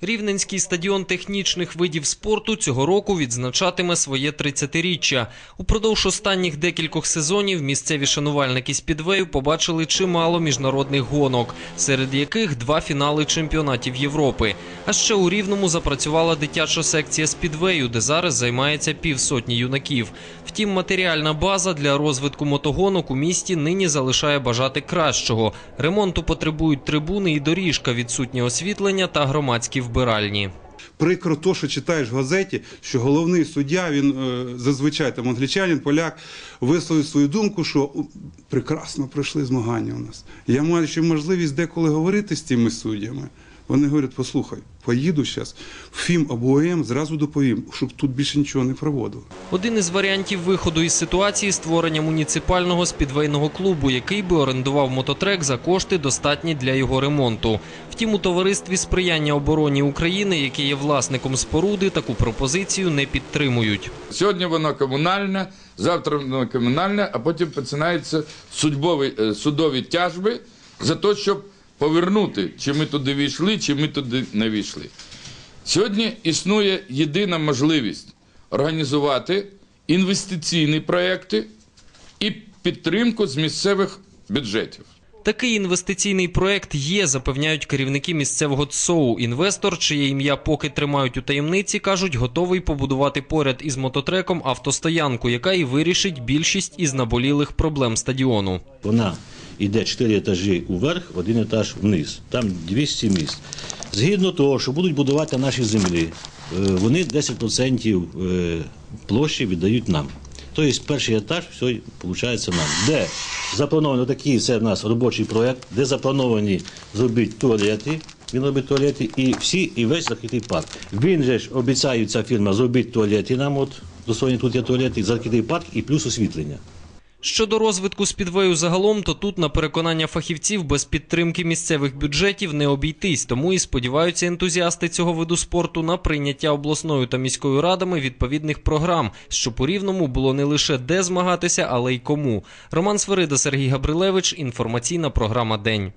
Рівненський стадіон технічних видів спорту цього року відзначатиме своє 30-річчя. Упродовж останніх декількох сезонів місцеві шанувальники Спідвею побачили чимало міжнародних гонок, серед яких два фінали чемпіонатів Європи. А ще у Рівному запрацювала дитяча секція Спідвею, де зараз займається півсотні юнаків. Втім, матеріальна база для розвитку мотогонок у місті нині залишає бажати кращого. Ремонту потребують трибуни і доріжка, відсутнє освітлення та громадські вбиральні. Прикро то, що читаєш в газеті, що головний суддя, він е, зазвичай там англічанин, поляк, висловив свою думку, що прекрасно пройшли змагання у нас. Я маю ще можливість деколи говорити з цими суддями. Вони говорять, послухай, поїду зараз в ФІМ або ОМ, зразу доповім, щоб тут більше нічого не проводили. Один із варіантів виходу із ситуації створення муніципального спідвейного клубу, який би орендував мототрек за кошти, достатні для його ремонту. Втім, у товаристві сприяння обороні України, яке є власником споруди, таку пропозицію не підтримують. Сьогодні воно комунальне, завтра воно комунальне, а потім починаються судьбові, е, судові тяжби за те, щоб повернути, чи ми туди війшли, чи ми туди не війшли. Сьогодні існує єдина можливість організувати інвестиційні проекти і підтримку з місцевих бюджетів. Такий інвестиційний проект є, запевняють керівники місцевого ЦОУ. Інвестор, чиє ім'я поки тримають у таємниці, кажуть, готовий побудувати поряд із мототреком автостоянку, яка і вирішить більшість із наболілих проблем стадіону. Вона йде 4 етажі уверх, один етаж вниз. Там 200 місць. Згідно того, що будуть будувати на нашій землі, е, вони 10% е, площі віддають нам. Тобто перший етаж все виходить нам. Де заплановано такий, це в нас робочий проєкт, де заплановані зробити туалети, він робить туалети, і всі, і весь закритий парк. Він же ж обіцяє ця фірма зробити туалети нам, от достойні тут є туалети, закритий парк і плюс освітлення. Щодо розвитку спідвею загалом, то тут, на переконання фахівців, без підтримки місцевих бюджетів не обійтись. Тому і сподіваються ентузіасти цього виду спорту на прийняття обласною та міською радами відповідних програм, щоб у рівному було не лише де змагатися, але й кому. Роман Сверида, Сергій Габрилевич. Інформаційна програма День.